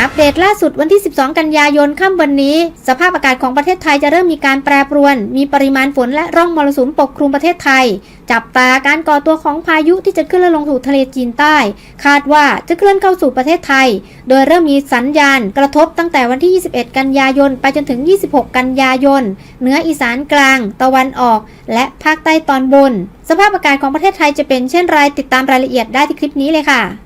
อัปเดตล่าสุดวันที่ 12 กันยายนค่ำวันนี้ สภาพอากาศของประเทศไทยจะเริ่มมีการแปรปรวน มีปริมาณฝนและร่องมรสุมปกคลุมประเทศไทย จับตาการก่อตัวของพายุที่จะเคลื่อนลงสู่ทะเลจีนใต้ คาดว่าจะเคลื่อนเข้าสู่ประเทศไทย โดยเริ่มมีสัญญาณกระทบตั้งแต่วันที่ 21 กันยายน ไปจนถึง 26 กันยายน เหนืออีสานกลาง ตะวันออก และภาคใต้ตอนบน สภาพอากาศของประเทศไทยจะเป็นเช่นไรติดตามรายละเอียดได้ที่คลิปนี้เลยค่ะ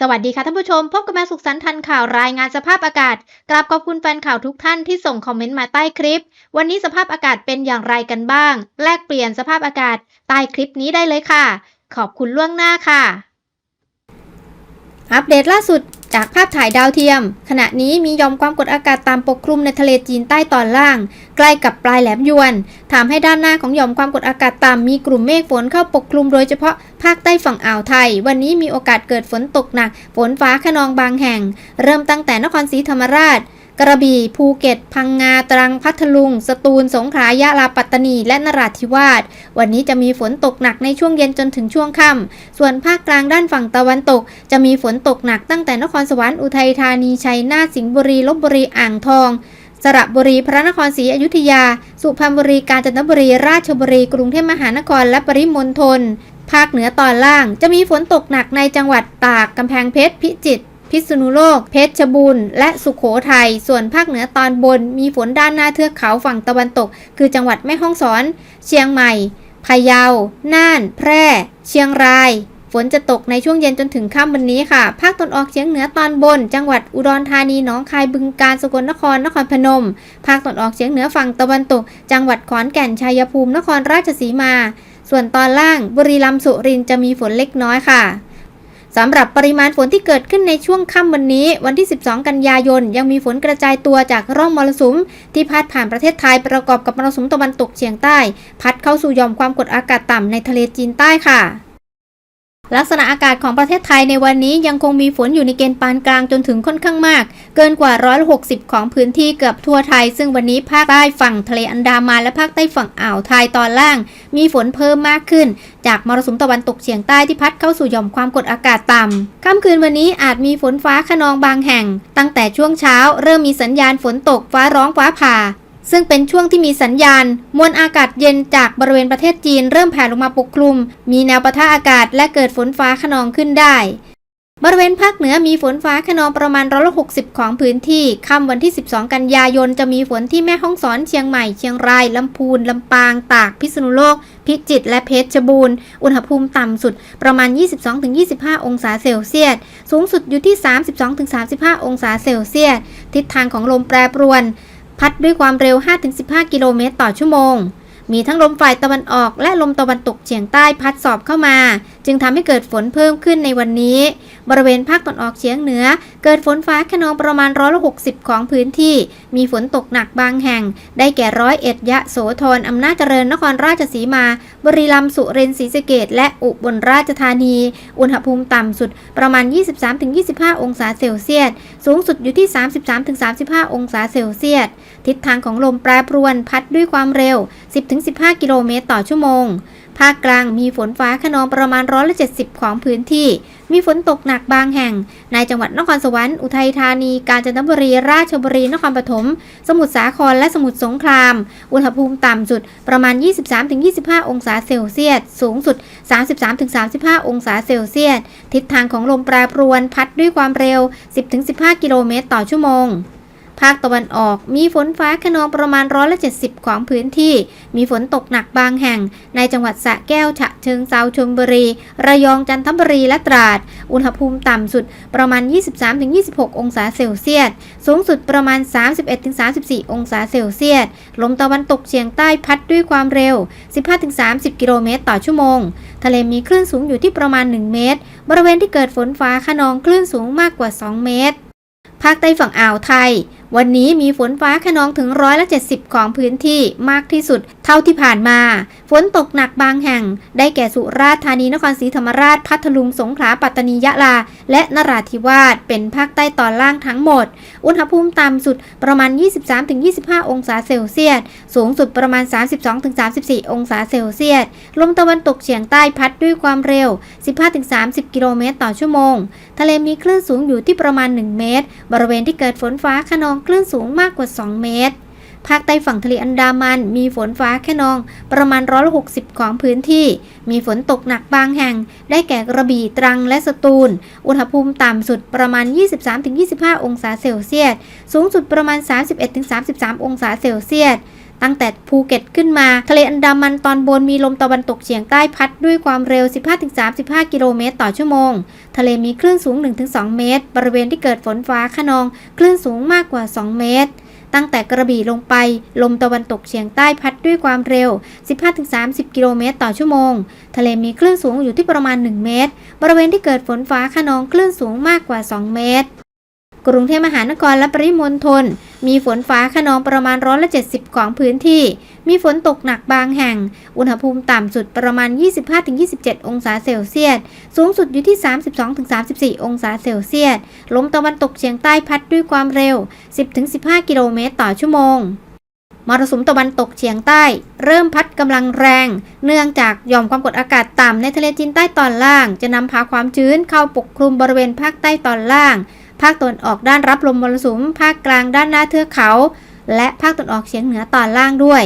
สวัสดีค่ะท่านผู้ชม พบกับแม่สุขสันต์ทันข่าวรายงานสภาพอากาศกราบขอบคุณแฟนข่าวทุกท่านที่ส่งคอมเมนต์มาใต้คลิป วันนี้สภาพอากาศเป็นอย่างไรกันบ้าง แลกเปลี่ยนสภาพอากาศใต้คลิปนี้ได้เลยค่ะ ขอบคุณล่วงหน้าค่ะ อัปเดตล่าสุดจากภาพถ่ายดาวเทียม ขณะนี้มียอมความกดอากาศตามปกคลุมในทะเลจีนใต้ตอนล่าง ใกล้กับปลายแหลมยวนทำให้ด้านหน้าของยอมความกดอากาศต่ำมีกลุ่มเมฆฝนเข้าปกคลุมโดยเฉพาะภาคใต้ฝั่งอ่าวไทย วันนี้มีโอกาสเกิดฝนตกหนัก ฝนฟ้าขนองบางแห่ง เริ่มตั้งแต่นครศรีธรรมราช กระบี่ภูเก็ต พังงาตรังพัทลุง สตูลสงขลายะลาปัตตานี และนราธิวาส วันนี้จะมีฝนตกหนักในช่วงเย็นจนถึงช่วงค่ำส่วนภาคกลางด้านฝั่งตะวันตก จะมีฝนตกหนักตั้งแต่นครสวรรค์อุทัยธานีชัยนาทสิงห์บุรีลบบุรีอ่างทองสระบุรีพระนครศรีอยุธยา สุพรรณบุรีกาญจนบุรี ราชบุรี กรุงเทพมหานครและปริมณฑลภาคเหนือตอนล่าง จะมีฝนตกหนักในจังหวัดตากกำแพงเพชรพิจิตร พิษณุโลก เพชรบูรณ์และสุขโขทัย ส่วนภาคเหนือตอนบน มีฝนด้านหน้าเทือกเขาฝั่งตะวันตก คือจังหวัดแม่ฮ่องสอน เชียงใหม่ พะเยา น่าน แพร่ เชียงรายฝนจะตกในช่วงเย็นจนถึงค่ำวันนี้ค่ะ ภาคตะวันออกเฉียงเหนือตอนบน จังหวัดอุดรธานี หนองคาย บึงกาฬ สกลนคร นครพนม ภาคตะวันออกเฉียงเหนือฝั่งตะวันตก จังหวัดขอนแก่น ชัยภูมิ นครราชสีมา ส่วนตอนล่าง บุรีรัมย์ สุรินทร์จะมีฝนเล็กน้อยค่ะ สำหรับปริมาณฝนที่เกิดขึ้นในช่วงค่ำวันนี้ วันที่ 12 กันยายน ยังมีฝนกระจายตัวจากร่องมรสุม ที่พัดผ่านประเทศไทยประกอบกับมรสุมตะวันตกเฉียงใต้ พัดเข้าสู่ยอมความกดอากาศต่ำในทะเลจีนใต้ค่ะ ลักษณะอากาศของประเทศไทยในวันนี้ยังคงมีฝนอยู่ในเกณฑ์ปานกลางจนถึงค่อนข้างมาก เกินกว่า160ของพื้นที่เกือบทั่วไทย ซึ่งวันนี้ภาคใต้ฝั่งทะเลอันดามันและภาคใต้ฝั่งอ่าวไทยตอนล่าง มีฝนเพิ่มมากขึ้น จากมรสุมตะวันตกเฉียงใต้ที่พัดเข้าสู่หย่อมความกดอากาศต่ำค่ำคืนวันนี้อาจมีฝนฟ้าขนองบางแห่ง ตั้งแต่ช่วงเช้า เริ่มมีสัญญาณฝนตกฟ้าร้องฟ้าผ่า ซึ่งเป็นช่วงที่มีสัญญาณ มวลอากาศเย็นจากบริเวณประเทศจีนเริ่มแผ่ลงมาปกคลุม มีแนวปะทะอากาศและเกิดฝนฟ้าขนองขึ้นได้ บริเวณภาคเหนือมีฝนฟ้าขนองประมาณร้อยละ60ของพื้นที่ ค่ำวันที่ 12 กันยายนจะมีฝนที่แม่ฮ่องสอนเชียงใหม่ เชียงราย ลำพูน ลำปาง ตาก พิษณุโลก พิจิตร และเพชรบูรณ์ อุณหภูมิต่ำสุดประมาณ 22-25 องศาเซลเซียส สูงสุดอยู่ที่ 32-35 องศาเซลเซียส ทิศทางของลมแปรปรวน พัดด้วยความเร็ว 5-15 กิโลเมตรต่อชั่วโมง มีทั้งลมฝ่ายตะวันออกและลมตะวันตกเฉียงใต้พัดสอบเข้ามา จึงทำให้เกิดฝนเพิ่มขึ้นในวันนี้ บริเวณภาคตะวันออกเฉียงเหนือ เกิดฝนฟ้าขนองประมาณร้อยละ60ของพื้นที่ มีฝนตกหนักบางแห่ง ได้แก่ร้อยเอ็ดยะโสธรอำนาจเจริญนครราชสีมา บริรัมสุรินทร์ศรีสะเกดและอุบลราชธานี อุณหภูมิต่ำสุดประมาณ 23-25 องศาเซลเซียส สูงสุดอยู่ที่ 33-35 องศาเซลเซียส ทิศทางของลมแปรปรวนพัดด้วยความเร็ว 10-15 กิโลเมตรต่อชั่วโมง ภาคกลางมีฝนฟ้าขนองประมาณร้อยละ70ของพื้นที่ มีฝนตกหนักบางแห่ง ในจังหวัดนครสวรรค์ อุทัยธานี กาญจนบุรี ราชบุรี นครปฐม สมุทรสาคร และสมุทรสงคราม อุณหภูมิต่ำสุดประมาณ 23-25 องศาเซลเซียส สูงสุด 33-35 องศาเซลเซียส ทิศทางของลมแปรปรวนพัดด้วยความเร็ว 10-15 กิโลเมตรต่อชั่วโมง ภาคตะวันออกมีฝนฟ้าขนองประมาณร้อยละ70ของพื้นที่ มีฝนตกหนักบางแห่ง ในจังหวัดสระแก้วฉะเชิงเซาชลบุรี ระยองจันทบุรีและตราด อุณหภูมิต่ำสุดประมาณ 23-26 องศาเซลเซียส สูงสุดประมาณ 31-34 องศาเซลเซียส ลมตะวันตกเฉียงใต้พัดด้วยความเร็ว 15-30 กิโลเมตรต่อชั่วโมง ทะเลมีคลื่นสูงอยู่ที่ประมาณ 1 เมตร บริเวณที่เกิดฝนฟ้าขนองคลื่นสูงมากกว่า 2 เมตร ภาคใต้ฝั่งอ่าวไทย วันนี้มีฝนฟ้าขนองถึงร้อยละ70 ของพื้นที่มากที่สุด เท่าที่ผ่านมา ฝนตกหนักบางแห่ง ได้แก่สุราษฎร์ธานีนครศรีธรรมราชพัทลุงสงขลาปัตตานียะลา และนราธิวาสเป็นภาคใต้ตอนล่างทั้งหมด อุณหภูมิต่ำสุดประมาณ 23-25 องศาเซลเซียส สูงสุดประมาณ 32-34 องศาเซลเซียส ลมตะวันตกเฉียงใต้พัดด้วยความเร็ว 15-30 กิโลเมตรต่อชั่วโมง ทะเลมีคลื่นสูงอยู่ที่ประมาณ 1 เมตร บริเวณที่เกิดฝนฟ้าขนองคลื่นสูงมากกว่า 2 เมตร ภาคใต้ฝั่งทะเลอันดามันมีฝนฟ้าขนองประมาณร้อยละ60ของพื้นที่ มีฝนตกหนักบางแห่ง ได้แก่กระบี่ตรังและสตูล อุณหภูมิต่ำสุดประมาณ 23-25 องศาเซลเซียส สูงสุดประมาณ 31-33 องศาเซลเซียส ตั้งแต่ภูเก็ตขึ้นมา ทะเลอันดามันตอนบนมีลมตะวันตกเฉียงใต้พัดด้วยความเร็ว 15-35 กิโลเมตรต่อชั่วโมง ทะเลมีคลื่นสูง 1-2 เมตร บริเวณที่เกิดฝนฟ้าขนองคลื่นสูงมากกว่า 2 เมตร ตั้งแต่กระบี่ลงไป ลมตะวันตกเฉียงใต้พัดด้วยความเร็ว 15-30 กิโลเมตรต่อชั่วโมง ทะเลมีคลื่นสูงอยู่ที่ประมาณ 1 เมตร บริเวณที่เกิดฝนฟ้าขนองคลื่นสูงมากกว่า 2 เมตร กรุงเทพมหานครและปริมณฑลมีฝนฟ้าขนองประมาณร้อยละ 70 ของพื้นที่ มีฝนตกหนักบางแห่ง อุณหภูมิต่ำสุดประมาณ 25-27 องศาเซลเซียส สูงสุดอยู่ที่ 32-34 องศาเซลเซียส ลมตะวันตกเฉียงใต้พัดด้วยความเร็ว 10-15 กิโลเมตรต่อชั่วโมงมรสุมตะวันตกเฉียงใต้ เริ่มพัดกำลังแรง เนื่องจากหย่อมความกดอากาศต่ำในทะเลจีนใต้ตอนล่าง จะนำพาความชื้นเข้าปกคลุมบริเวณภาคใต้ตอนล่าง ภาคตะวันออกด้านรับลมมรสุม ภาคกลางด้านหน้าเทือกเขา และภาคตะวันออกเฉียงเหนือตอนล่างด้วย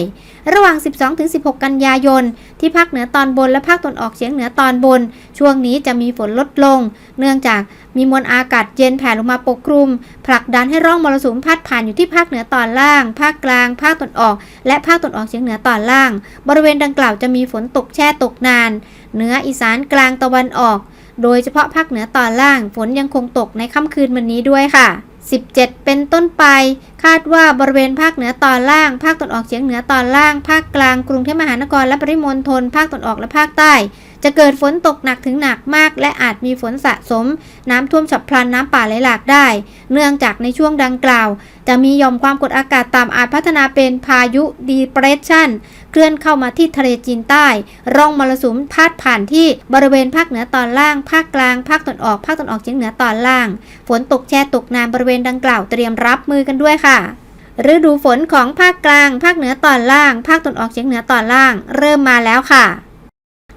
ระหว่าง 12-16 กันยายน ที่ภาคเหนือตอนบนและภาคตะวันออกเฉียงเหนือตอนบน ช่วงนี้จะมีฝนลดลง เนื่องจากมีมวลอากาศเย็นแผ่ลงมาปกคลุม ผลักดันให้ร่องมรสุมพัดผ่านอยู่ที่ภาคเหนือตอนล่าง ภาคกลาง ภาคตะวันออก และภาคตะวันออกเฉียงเหนือตอนล่าง บริเวณดังกล่าวจะมีฝนตกแช่ตกนาน เหนืออีสานกลางตะวันออก โดยเฉพาะภาคเหนือตอนล่างฝนยังคงตกในค่ำคืนวันนี้ด้วยค่ะ 17 เป็นต้นไป คาดว่าบริเวณภาคเหนือตอนล่าง ภาคตะวันออกเฉียงเหนือตอนล่าง ภาคกลางกรุงเทพมหานครและปริมณฑลภาคตะวันออกและภาคใต้ จะเกิดฝนตกหนักถึงหนักมาก และอาจมีฝนสะสม น้ำท่วมฉับพลันน้ำป่าไหลหลากได้ เนื่องจากในช่วงดังกล่าว จะมีหย่อมความกดอากาศต่ำอาจพัฒนาเป็นพายุดีเปรสชันเคลื่อนเข้ามาที่ทะเลจีนใต้ ร่องมรสุมพาดผ่านที่บริเวณภาคเหนือตอนล่าง ภาคกลาง ภาคตะวันออกภาคตะวันออกเฉียงเหนือตอนล่าง ฝนตกแช่ตกนานบริเวณดังกล่าวเตรียมรับมือกันด้วยค่ะฤดูฝนของภาคกลาง ภาคเหนือตอนล่าง ภาคตะวันออกเฉียงเหนือตอนล่าง เริ่มมาแล้วค่ะ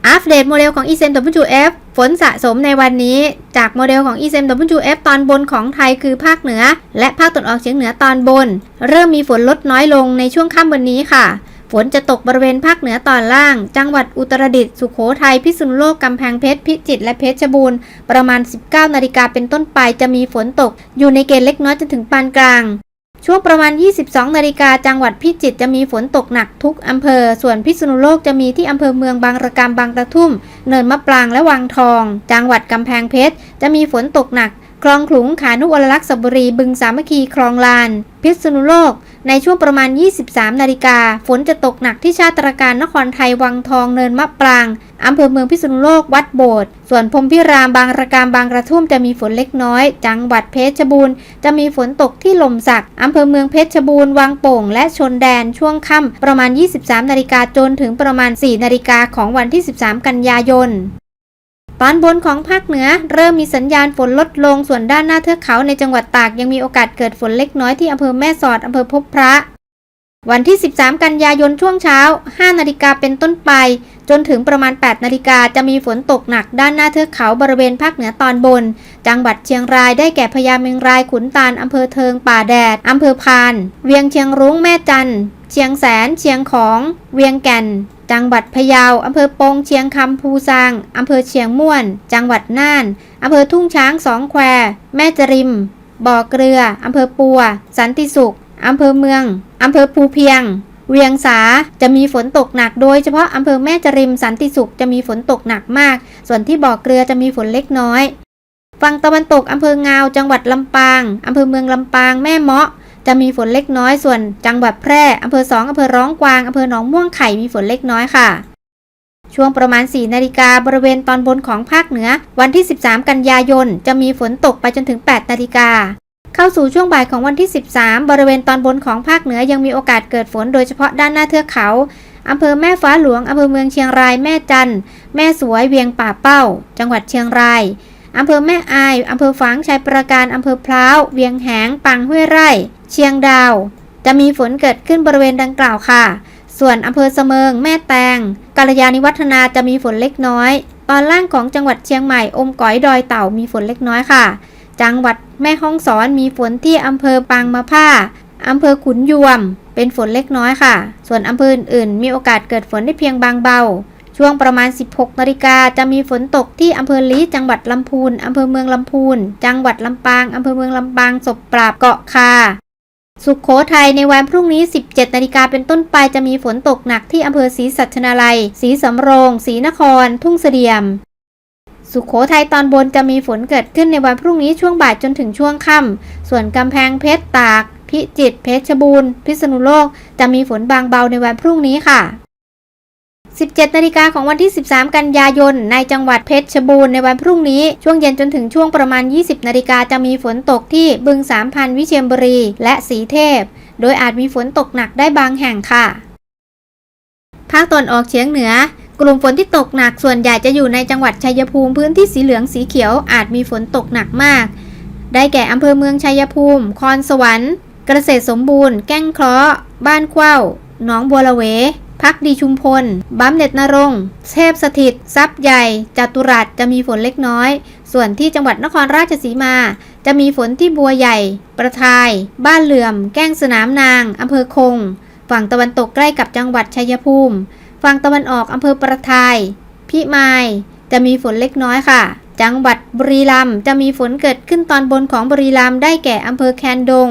อัปเดตโมเดลของ ECMWF ฝนสะสมในวันนี้ จากโมเดลของ ECMWF ตอนบนของไทยคือภาคเหนือ และภาคตะวันออกเฉียงเหนือตอนบน เริ่มมีฝนลดน้อยลงในช่วงค่ำวันนี้ค่ะ ฝนจะตกบริเวณภาคเหนือตอนล่าง จังหวัดอุตรดิตถ์สุโขทัยพิษณุโลกกำแพงเพชรพิจิตรและเพชรบูรณ์ประมาณ 19 นาฬิกาเป็นต้นไปจะมีฝนตก อยู่ในเกณฑ์เล็กน้อยจนถึงปานกลาง ช่วงประมาณ 22 นาฬิกาจังหวัดพิจิตรจะมีฝนตกหนักทุกอำเภอ ส่วนพิษณุโลกจะมีที่อำเภอเมืองบางระกำบางตะทุ่ม เนินมะปรางและวังทอง จังหวัดกำแพงเพชร จะมีฝนตกหนัก คลองขลุงขานุวรลักษ์สบุรีบึงสามัคคีคลองลาน พิษณุโลก ในช่วงประมาณ 23 นาฬิกา ฝนจะตกหนักที่ชาติตรการนครไทยวังทองเนินมะปรางอำเภอเมืองพิษณุโลกวัดโบสถ์ส่วนพรมพิรามบางระกามบางกระทุ่มจะมีฝนเล็กน้อย จังหวัดเพชรบูรณ์จะมีฝนตกที่ลมสักอำเภอเมืองเพชรบูรณ์วังโป่ง และชนแดนช่วงค่ำประมาณ 23 นาฬิกาจนถึงประมาณ 4 นาฬิกาของวันที่ 13 กันยายน ตอนบนของภาคเหนือเริ่มมีสัญญาณฝนลดลง ส่วนด้านหน้าเทือกเขาในจังหวัดตากยังมีโอกาสเกิดฝนเล็กน้อยที่อำเภอแม่สอดอำเภอพบพระ วันที่ 13 กันยายนช่วงเช้า 5 นาฬิกาเป็นต้นไป จนถึงประมาณ 8 นาฬิกาจะมีฝนตกหนักด้านหน้าเทือกเขาบริเวณภาคเหนือตอนบน จังหวัดเชียงรายได้แก่พญาเมงรายขุนตาลอำเภอเทิงป่าแดดอำเภอพาน เวียงเชียงรุ้งแม่จันเชียงแสน เชียงของ เวียงแก่น จังหวัดพะเยาอำเภอปงเชียงคำภูซางอำเภอเชียงม่วน จังหวัดน่านอำเภอทุ่งช้างสองแคว แม่จริม บ่อเกลืออำเภอปัว สันติสุขอำเภอเมืองอำเภอภูเพียง เวียงสาจะมีฝนตกหนักโดยเฉพาะอำเภอแม่จริมสันติสุขจะมีฝนตกหนักมาก ส่วนที่บ่อเกลือจะมีฝนเล็กน้อย ฝั่งตะวันตกอำเภองาว จังหวัดลำปางอำเภอเมืองลำปางแม่เมาะ จะมีฝนเล็กน้อยส่วนจังหวัดแพร่อำเภอสองอำเภอร้องกวางอำเภอหนองม่วงไข่มีฝนเล็กน้อยค่ะ ช่วงประมาณ 4 นาฬิกาบริเวณตอนบนของภาคเหนือ วันที่ 13 กันยายน จะมีฝนตกไปจนถึง 8 นาฬิกาเข้าสู่ช่วงบ่ายของวันที่ 13 บริเวณตอนบนของภาคเหนือยังมีโอกาสเกิดฝนโดยเฉพาะด้านหน้าเทือกเขาอำเภอแม่ฟ้าหลวงอำเภอเมืองเชียงรายแม่จันแม่สวยเวียงป่าเป้า จังหวัดเชียงราย อำเภอแม่อายอำเภอฝางชัยประการอำเภอพร้าวเวียงแหง ปังห้วยไร่ เชียงดาว จะมีฝนเกิดขึ้นบริเวณดังกล่าวค่ะ ส่วนอำเภอเสมิง แม่แตงกาลยานิวัฒนาจะมีฝนเล็กน้อย ตอนล่างของจังหวัดเชียงใหม่อมก๋อยดอยเต่ามีฝนเล็กน้อยค่ะ จังหวัดแม่ฮ่องสอนมีฝนที่อำเภอปางมะผ้าอำเภอขุนยวม เป็นฝนเล็กน้อยค่ะ ส่วนอำเภออื่นๆมีโอกาสเกิดฝนได้เพียงบางเบา ช่วงประมาณ 16นาฬิกาจะมีฝนตกที่อำเภอลีจังหวัดลำพูนอำเภอเมืองลำพูน จังหวัดลำปางอำเภอเมืองลำปางศพปราบเกาะคาสุขโขทัยในวันพรุ่งนี้ 17 นาฬิกาเป็นต้นไปจะมีฝนตกหนักที่อำเภอศรีสัชนาลัยศรีสำโรงศรีนคร ทุ่งเสดียม สุขโขทัยตอนบนจะมีฝนเกิดขึ้นในวันพรุ่งนี้ช่วงบ่ายจนถึงช่วงค่ำส่วนกำแพงเพชรตาก พิจิตรเพชรบูรณ์ พิษณุโลก จะมีฝนบางเบาในวันพรุ่งนี้ค่ะ 17 นาฬิกาของวันที่ 13 กันยายน ในจังหวัดเพชรบูรณ์ในวันพรุ่งนี้ ช่วงเย็นจนถึงช่วงประมาณ 20 นาฬิกาจะมีฝนตกที่บึงสามพันวิเชียรบุรี และสีเทพ โดยอาจมีฝนตกหนักได้บางแห่งค่ะ ภาคตะวันออกเฉียงเหนือ กลุ่มฝนที่ตกหนักส่วนใหญ่จะอยู่ในจังหวัดชัยภูมิพื้นที่สีเหลืองสีเขียวอาจมีฝนตกหนักมาก ได้แก่อำเภอเมืองชัยภูมิ คอนสวรรค์ เกษตรสมบูรณ์ แก้งเคราะห์บ้านเข้าหนองบัวละเว พักดีชุมพล บัมเด็ดนรงเทพสถิต ทรัพย์ใหญ่จัตุรัสจะมีฝนเล็กน้อย ส่วนที่จังหวัดนครราชสีมา จะมีฝนที่บัวใหญ่ ประทาย บ้านเหลื่อม แก้งสนามนาง อำเภอคง ฝั่งตะวันตกใกล้กับจังหวัดชัยภูมิ ฝั่งตะวันออกอำเภอประทาย พิมาย จะมีฝนเล็กน้อยค่ะ จังหวัดบุรีรัมย์จะมีฝนเกิดขึ้นตอนบนของบุรีรัมย์ได้แก่อำเภอแคนดง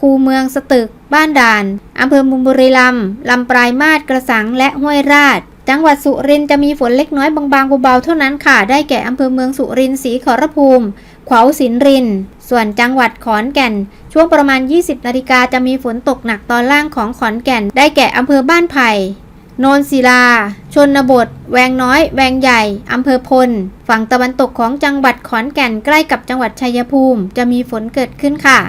คูเมืองสตึก บ้านด่าน อำเภอมุมบุรีรัมย์ลำปลายมาศกระสัง และห้วยราช จังหวัดสุรินทร์จะมีฝนเล็กน้อยบางๆเบาๆเท่านั้นค่ะ ได้แก่อำเภอเมืองสุรินทร์ศรีขอรภูมิขวาวสินรินทร์ส่วนจังหวัดขอนแก่น ช่วงประมาณ 20 นาฬิกาจะมีฝนตกหนักตอนล่างของขอนแก่น ได้แก่อำเภอบ้านไผ่โนนศิลา ชนบท แวงน้อย แวงใหญ่ อำเภอพล ฝั่งตะวันตกของจังหวัดขอนแก่นใกล้กับจังหวัดชัยภูมิ จะมีฝนเกิดขึ้นค่ะ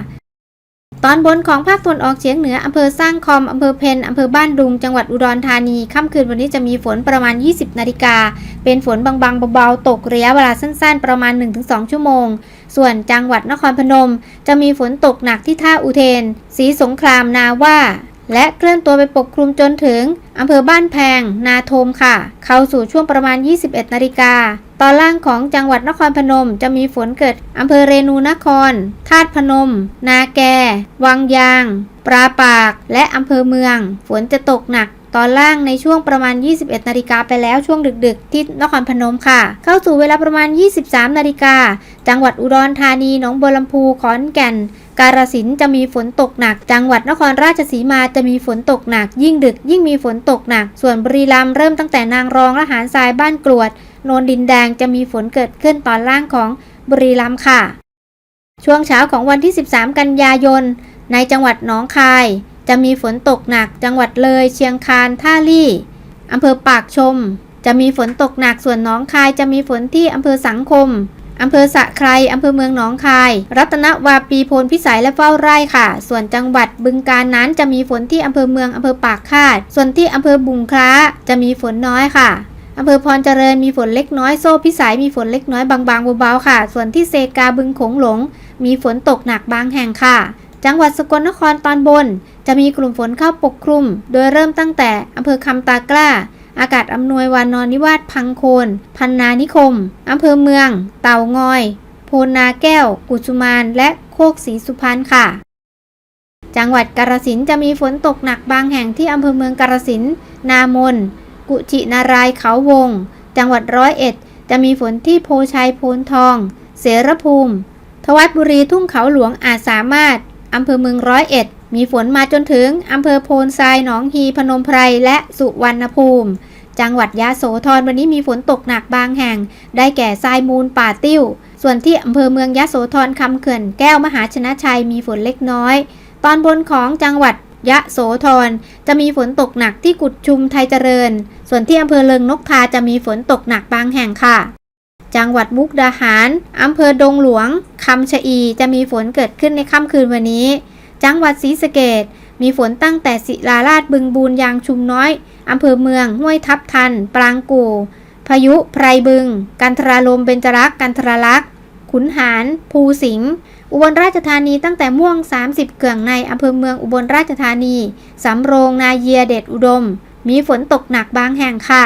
ตอนบนของภาคตะวันออกเฉียงเหนืออำเภอสร้างคอมอำเภอเพนอำเภอบ้านดุง จังหวัดอุดรธานีค่ำคืนวันนี้จะมีฝนประมาณ 20 นาฬิกา เป็นฝนบางๆเบาๆ ตกระยะเวลาสั้นๆ ประมาณ 1-2 ชั่วโมง ส่วนจังหวัดนครพนม จะมีฝนตกหนักที่ท่าอุเทน สีสงครามนาว่า และเคลื่อนตัวไปปกคลุมจนถึงอำเภอบ้านแพง นาทมค่ะ เข้าสู่ช่วงประมาณ 21 นาฬิกา ตอนล่างของจังหวัดนครพนมจะมีฝนเกิดอำเภอเรนูนคร ธาตุพนม นาแก วังยาง ปราปาก และอำเภอเมือง ฝนจะตกหนักตอนล่างในช่วงประมาณ 21 นาฬิกาไปแล้วช่วงดึก ๆ ที่นครพนมค่ะ เข้าสู่เวลาประมาณ 23 นาฬิกา จังหวัดอุดรธานี หนองบัวลำพู ขอนแก่น กาฬสินธุ์จะมีฝนตกหนัก จังหวัดนครราชสีมาจะมีฝนตกหนัก ยิ่งดึกยิ่งมีฝนตกหนัก ส่วนบุรีรัมย์เริ่มตั้งแต่นางรองและหารทรายบ้านกรวดโนนดินแดงจะมีฝนเกิดขึ้นตอนล่างของบุรีรัมย์ค่ะ ช่วงเช้าของวันที่ 13 กันยายน ในจังหวัดหนองคาย จะมีฝนตกหนัก จังหวัดเลย เชียงคานท่าลี่อำเภอปากชม จะมีฝนตกหนักส่วนหนองคายจะมีฝนที่อำเภอสังคม อำเภอสะไครอำเภอเมืองหนองคาย รัตนวาปีโพนพิสัยและเฝ้าไร่ค่ะ ส่วนจังหวัดบึงกาฬนั้นจะมีฝนที่อำเภอเมืองอำเภอปากคาด ส่วนที่อำเภอบุงคล้าจะมีฝนน้อยค่ะอำเภอพรเจริญมีฝนเล็กน้อยโซ่พิสัยมีฝนเล็กน้อยบางๆเบาๆค่ะ ส่วนที่เซกาบึงโขงหลง มีฝนตกหนักบางแห่งค่ะ จังหวัดสกลนครตอนบน จะมีกลุ่มฝนเข้าปกคลุม โดยเริ่มตั้งแต่อำเภอคำตากล้า อากาศอำนวยวานอนนิวาสพังโคน พันนานิคม อำเภอเมือง เต่างอย โพนาแก้ว กุสุมาน และโคกศรีสุพรรณค่ะ จังหวัดกาฬสินจะมีฝนตกหนักบางแห่งที่อำเภอเมืองกาฬสินนามน กุจินารายเขาวง จังหวัดร้อยเอ็ด จะมีฝนที่โพชัยโพนทอง เสรภูมิ ทวัดบุรีทุ่งเขาหลวงอาจสามารถอำเภอเมืองร้อยเอ็ด มีฝนมาจนถึงอำเภอโพนทรายหนองฮีพนมไพรและสุวรรณภูมิ จังหวัดยะโสธรวันนี้มีฝนตกหนักบางแห่ง ได้แก่ทรายมูลป่าติ้ว ส่วนที่อำเภอเมืองยะโสธรคำเขื่อนแก้วมหาชนะชัยมีฝนเล็กน้อย ตอนบนของจังหวัดยะโสธรจะมีฝนตกหนักที่กุดชุมไทยเจริญ ส่วนที่อำเภอเลิงนกทาจะมีฝนตกหนักบางแห่งค่ะ จังหวัดมุกดาหารอำเภอดงหลวงคำชะอีจะมีฝนเกิดขึ้นในค่ำคืนวันนี้ จังหวัดศรีสะเกดมีฝนตั้งแต่ศิลาราชบึงบูนยางชุมน้อย อำเภอเมืองห้วยทับทัน ปรางกู่พายุไพรบึง กันทราลมเบญจรักษ์กันทราลักษ์ขุนหาร ภูสิงห์อุบลราชธานีตั้งแต่ม่วง 30 เกื่องในอำเภอเมืองอุบลราชธานี สำโรงนาเยียเดชอุดม มีฝนตกหนักบางแห่งค่ะ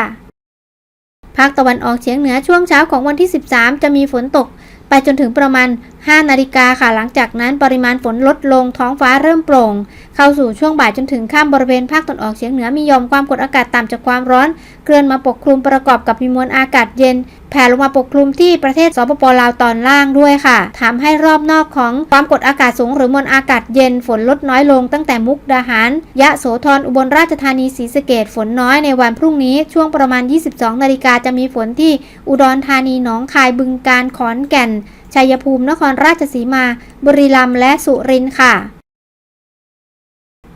ภาคตะวันออกเฉียงเหนือช่วงเช้าของวันที่ 13 จะมีฝนตก ไปจนถึงประมาณ 5 นาฬิกาค่ะ หลังจากนั้นปริมาณฝนลดลงท้องฟ้าเริ่มโปร่ง เข้าสู่ช่วงบ่ายจนถึงข้ามบริเวณภาคตะวันออกเฉียงเหนือมียอมความกดอากาศต่ำจากความร้อน เคลื่อนมาปกคลุมประกอบกับมีมวลอากาศเย็น แผ่ลงมาปกคลุมที่ประเทศสปปลาวตอนล่างด้วยค่ะทำให้รอบนอกของความกดอากาศสูง หรือมวลอากาศเย็นฝนลดน้อยลง ตั้งแต่มุกดาหาร ยะโสธรอุบลราชธานีศรีสะเกดฝนน้อยในวันพรุ่งนี้ช่วงประมาณ 22 นาฬิกาจะมีฝนที่อุดรธานีหนองคายบึงกาฬขอนแก่น ชัยภูมิ นครราชสีมา บุรีรัมย์และสุรินทร์ค่ะ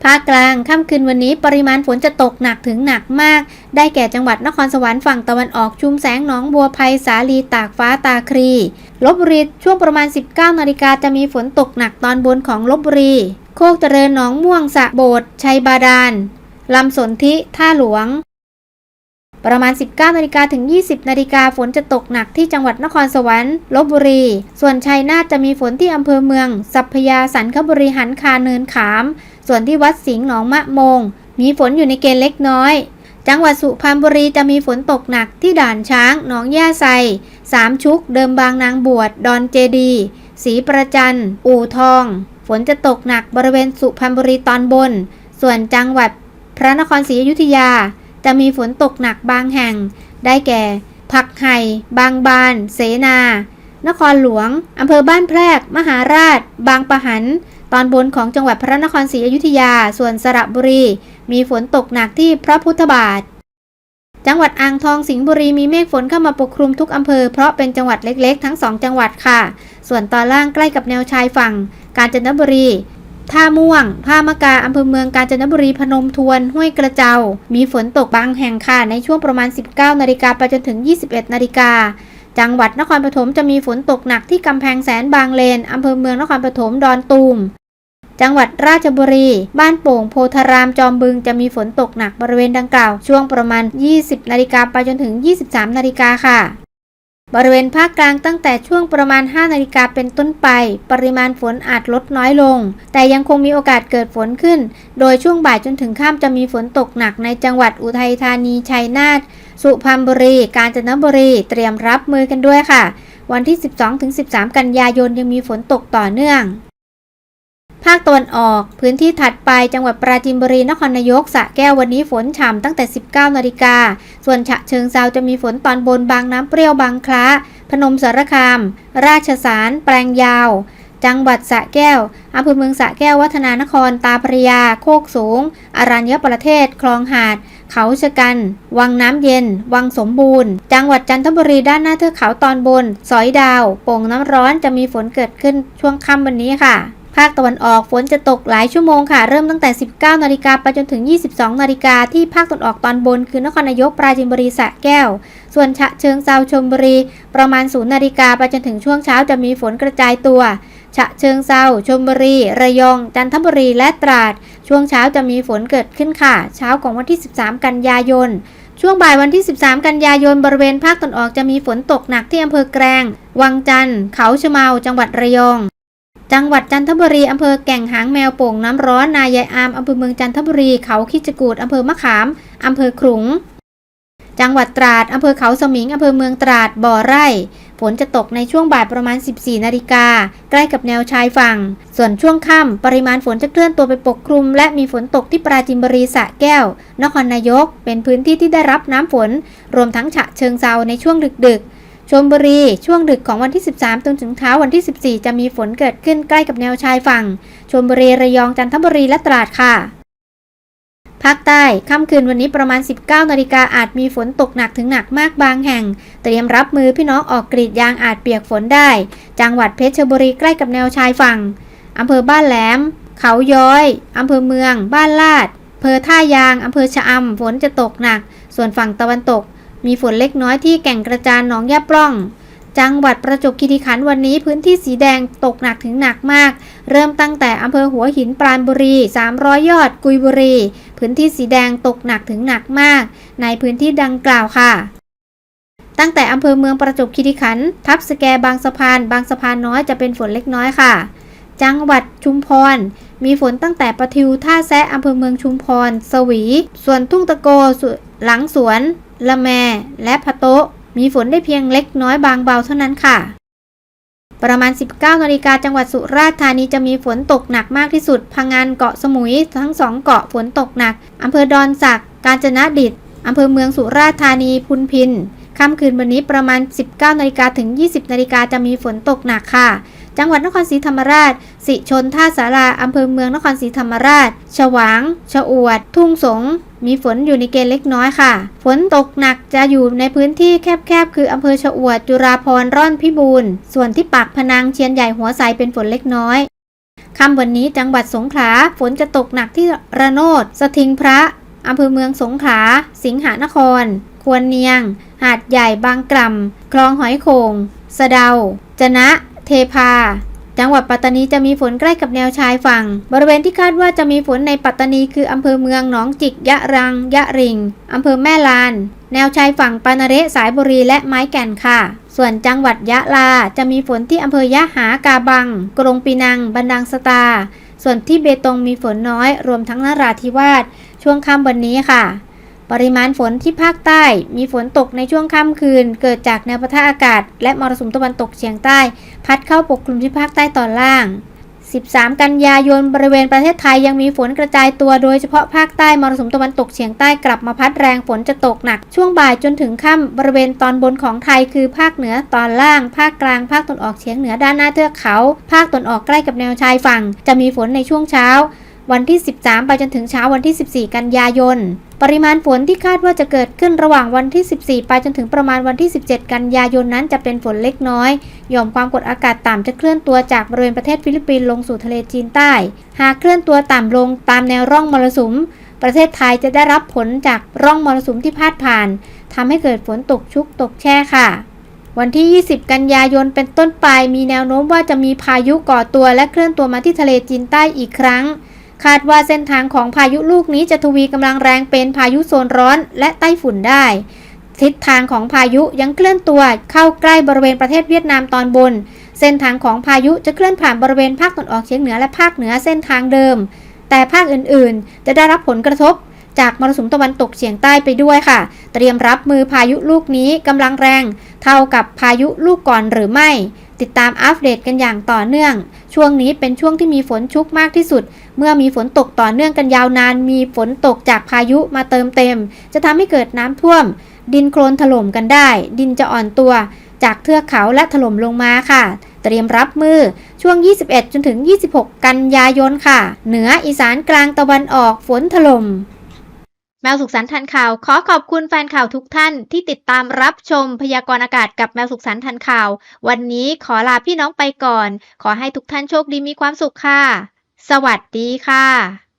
ภาคกลางค่ำคืนวันนี้ปริมาณฝนจะตกหนักถึงหนักมาก ได้แก่จังหวัดนครสวรรค์ฝั่งตะวันออกชุมแสงหนองบัวไพสาลีตากฟ้าตาครีลบบุรีช่วงประมาณ 19นาฬิกาจะมีฝนตกหนักตอนบนของลบบุรี โคกเจริญหนองม่วงสะโบดชัยบาดาลลำสนธิท่าหลวง ประมาณ 19นาฬิกาถึง 20นาฬิกาฝนจะตกหนักที่จังหวัดนครสวรรค์ลบบุรี ส่วนชัยนาทจะมีฝนที่อำเภอเมือง สัพยาสันคบุรีหันคาเนินขาม ส่วนที่วัดสิงห์หนองมะมง มีฝนอยู่ในเกณฑ์เล็กน้อย จังหวัดสุพรรณบุรีจะมีฝนตกหนักที่ด่านช้างหนองย่าไซสามชุก เดิมบางนางบวชดอนเจดีศรีประจันอู่ทอง ฝนจะตกหนักบริเวณสุพรรณบุรีตอนบน ส่วนจังหวัดพระนครศรีอยุธยา จะมีฝนตกหนักบางแห่ง ได้แก่ ผักไห่ บางบาน เสนา นครหลวง อำเภอบ้านแพรก มหาราช บางปะหัน ตอนบนของจังหวัดพระนครศรีอยุธยา ส่วนสระบุรี มีฝนตกหนักที่พระพุทธบาท จังหวัดอ่างทองสิงห์บุรีมีเมฆฝนเข้ามาปกคลุมทุกอำเภอ เพราะเป็นจังหวัดเล็กๆ ทั้งสองจังหวัดค่ะ ส่วนตอนล่างใกล้กับแนวชายฝั่ง กาญจนบุรี ท่าม่วงท่ามะกาอำเภอเมืองกาญจนบุรีพนมทวน ห้วยกระเจา มีฝนตกบางแห่งค่ะ ในช่วงประมาณ 19 นาฬิกาไปจนถึง 21 นาฬิกา จังหวัดนครปฐมจะมีฝนตกหนักที่กำแพงแสนบางเลนอำเภอเมืองนครปฐมดอนตูม จังหวัดราชบุรี บ้านโป่งโพธารามจอมบึงจะมีฝนตกหนักบริเวณดังกล่าว ช่วงประมาณ 20 นาฬิกาไปจนถึง 23 นาฬิกาค่ะ บริเวณภาคกลางตั้งแต่ช่วงประมาณ 5 นาฬิกาเป็นต้นไป ปริมาณฝนอาจลดน้อยลง แต่ยังคงมีโอกาสเกิดฝนขึ้น โดยช่วงบ่ายจนถึงค่ำจะมีฝนตกหนักในจังหวัดอุทัยธานี ชัยนาท สุพรรณบุรี กาญจนบุรี เตรียมรับมือกันด้วยค่ะ วันที่ 12-13 กันยายนยังมีฝนตกต่อเนื่อง ภาคตะวันออก พื้นที่ถัดไปจังหวัดปราจีนบุรีนครนายกสระแก้ววันนี้ฝนฉ่ำตั้งแต่ 19 นาฬิกา ส่วนฉะเชิงเซาจะมีฝนตอนบนบางน้ำเปรี้ยวบางคล้า พนมสารคาม ราชสาร แปลงยาว จังหวัดสระแก้วอำเภอเมืองสระแก้ววัฒนานคร ตาพระยา โคกสูง อรัญญประเทศ คลองหาด เขาชะกัน วังน้ำเย็น วังสมบูรณ์ จังหวัดจันทบุรีด้านหน้าเทือกเขาตอนบน สอยดาว โป่งน้ำร้อนจะมีฝนเกิดขึ้นช่วงค่ำวันนี้ค่ะ ภาคตะวันออกฝนจะตกหลายชั่วโมงค่ะ เริ่มตั้งแต่ 19 นาฬิกาไปจนถึง 22 นาฬิกาที่ภาคตะวันออกตอนบน คือนครนายกปราจีนบุรีสระแก้ว ส่วนฉะเชิงเซาชลบุรี ประมาณ 0 นาฬิกาไปจนถึงช่วงเช้าจะมีฝนกระจายตัว ฉะเชิงเซาชลบุรี ระยอง จันทบุรีและตราด ช่วงเช้าจะมีฝนเกิดขึ้นค่ะ เช้าของวันที่ 13 กันยายนช่วงบ่ายวันที่ 13 กันยายน บริเวณภาคตะวันออกจะมีฝนตกหนักที่อำเภอแกลงวังจันทร์เขาชะเมา จังหวัดระยอง จังหวัดจันทบุรีอำเภอแก่งหางแมวโป่งน้ำร้อนนายายอามอำเภอเมืองจันทบุรีเขาคิดจกูดอำเภอมะขามอำเภอขลุง จังหวัดตราดอำเภอเขาสมิงอำเภอเมืองตราดบ่อไร่ฝนจะตกในช่วงบ่ายประมาณ 14 นาฬิกา ใกล้กับแนวชายฝั่ง ส่วนช่วงค่ำปริมาณฝนจะเคลื่อนตัวไปปกคลุม และมีฝนตกที่ปราจีนบุรีสะแก้ว นครนายก เป็นพื้นที่ที่ได้รับน้ำฝน รวมทั้งฉะเชิงเซาในช่วงดึกๆ ชลบุรีช่วงดึกของวันที่ 13 จนถึงเช้าวันที่ 14 จะมีฝนเกิดขึ้นใกล้กับแนวชายฝั่งชลบุรีระยองจันทบุรีและตราดค่ะ ภาคใต้ค่ำคืนวันนี้ประมาณ 19 นาฬิกาอาจมีฝนตกหนักถึงหนักมากบางแห่ง เตรียมรับมือพี่น้องออกกรีดยางอาจเปียกฝนได้ จังหวัดเพชรบุรีใกล้กับแนวชายฝั่งอำเภอบ้านแหลม เขาย้อยอำเภอเมือง บ้านลาดอำเภอท่ายางอำเภอชะอำฝนจะตกหนัก ส่วนฝั่งตะวันตก มีฝนเล็กน้อยที่แก่งกระจานหนองยาปล้อง จังหวัดประจวบคีรีขันธ์วันนี้พื้นที่สีแดงตกหนักถึงหนักมาก เริ่มตั้งแต่อำเภอหัวหินปราณบุรี 300 ยอด กุยบุรี พื้นที่สีแดงตกหนักถึงหนักมาก ในพื้นที่ดังกล่าวค่ะตั้งแต่อำเภอเมืองประจวบคีรีขันธ์ทับสแกบางสะพาน บางสะพานน้อยจะเป็นฝนเล็กน้อยค่ะ จังหวัดชุมพร มีฝนตั้งแต่ประทิวท่าแซะอำเภอเมืองชุมพร สวี ส่วนทุ่งตะโกหลังสวน ละแม และพะโตะมีฝนได้เพียงเล็กน้อยบางเบาเท่านั้นค่ะ ประมาณ 19นาฬิกาจังหวัดสุราษฎร์ธานีจะมีฝนตกหนักมากที่สุด พังงานเกาะสมุย ทั้งสองเกาะฝนตกหนัก อำเภอดอนสัก กาญจนดิตอำเภอเมืองสุราษฎร์ธานี พุนพิน ค่ำคืนวันนี้ประมาณ 19นาฬิกาถึง 20นาฬิกาจะมีฝนตกหนักค่ะ จังหวัดนครศรีธรรมราช สิชนท่าสาราอำเภอเมืองนครศรีธรรมราช ฉวางชะอวด ทุ่งสง มีฝนอยู่ในเกณฑ์เล็กน้อยค่ะ ฝนตกหนักจะอยู่ในพื้นที่แคบๆ คืออำเภอชะอวด จุราพรร่อนพิบูลส่วนที่ปากพนังเชียนใหญ่หัวไซเป็นฝนเล็กน้อยค่ำวันนี้จังหวัดสงขลาฝนจะตกหนักที่ระโนด สทิงพระอำเภอเมืองสงขลา สิงหานคร ควรเนียง หาดใหญ่บางกล่ำ คลองหอยโขงสะเดา จะนะ เทพา จังหวัดปัตตานีจะมีฝนใกล้กับแนวชายฝั่ง บริเวณที่คาดว่าจะมีฝนในปัตตานีคืออำเภอเมืองหนองจิก ยะรัง ยะริง อำเภอแม่ลาน แนวชายฝั่งปานาเรสายบุรีและไม้แก่นค่ะ ส่วนจังหวัดยะลาจะมีฝนที่อำเภอยะหากาบัง กรงปีนัง บันดังสตา ส่วนที่เบตงมีฝนน้อย รวมทั้งนราธิวาส ช่วงค่ำวันนี้ค่ะ ปริมาณฝนที่ภาคใต้มีฝนตกในช่วงค่ำคืน เกิดจากแนวปะทะอากาศ และมรสุมตะวันตกเฉียงใต้ พัดเข้าปกคลุมที่ภาคใต้ตอนล่าง 13 กันยายนบริเวณประเทศไทยยังมีฝนกระจายตัวโดยเฉพาะภาคใต้มรสุมตะวันตกเฉียงใต้กลับมาพัดแรงฝนจะตกหนัก ช่วงบ่ายจนถึงค่ำบริเวณตอนบนของไทยคือภาคเหนือตอนล่าง ภาคกลางภาคตะวันออกเฉียงเหนือด้านหน้าเทือกเขา ภาคตะวันออกใกล้กับแนวชายฝั่ง จะมีฝนในช่วงเช้า วันที่ 13 ไปจนถึงเช้าวันที่ 14 กันยายน ปริมาณฝนที่คาดว่าจะเกิดขึ้นระหว่างวันที่ 14 ไปจนถึงประมาณวันที่ 17 กันยายนนั้นจะเป็นฝนเล็กน้อย หย่อมความกดอากาศต่ำจะเคลื่อนตัวจากบริเวณประเทศฟิลิปปินส์ลงสู่ทะเลจีนใต้ หากเคลื่อนตัวต่ำลงตามแนวร่องมรสุม ประเทศไทยจะได้รับผลจากร่องมรสุมที่พาดผ่านทำให้เกิดฝนตกชุกตกแช่ค่ะวันที่ 20 กันยายน เป็นต้นไป มีแนวโน้มว่าจะมีพายุก่อตัวและเคลื่อนตัวมาที่ทะเลจีนใต้อีกครั้ง คาดว่าเส้นทางของพายุลูกนี้จะทวีกำลังแรงเป็นพายุโซนร้อนและไต้ฝุ่นได้ ทิศทางของพายุยังเคลื่อนตัวเข้าใกล้บริเวณประเทศเวียดนามตอนบน เส้นทางของพายุจะเคลื่อนผ่านบริเวณภาคตะวันออกเฉียงเหนือและภาคเหนือเส้นทางเดิม แต่ภาคอื่นๆ จะได้รับผลกระทบจากมรสุมตะวันตกเฉียงใต้ไปด้วยค่ะ เตรียมรับมือพายุลูกนี้กำลังแรง เท่ากับพายุลูกก่อนหรือไม่ ติดตามอัปเดตกันอย่างต่อเนื่อง ช่วงนี้เป็นช่วงที่มีฝนชุกมากที่สุด เมื่อมีฝนตกต่อเนื่องกันยาวนาน มีฝนตกจากพายุมาเติมเต็ม จะทำให้เกิดน้ำท่วม ดินโคลนถล่มกันได้ ดินจะอ่อนตัว จากเทือกเขาและถล่มลงมาค่ะเตรียมรับมือช่วง 21 จนถึง 26 กันยายนค่ะ เหนืออีสานกลางตะวันออกฝนถล่ม แมวสุขสันต์ทันข่าว ขอขอบคุณแฟนข่าวทุกท่านที่ติดตามรับชมพยากรณ์อากาศกับแมวสุขสันต์ทันข่าว วันนี้ขอลาพี่น้องไปก่อน ขอให้ทุกท่านโชคดีมีความสุขค่ะ สวัสดีค่ะ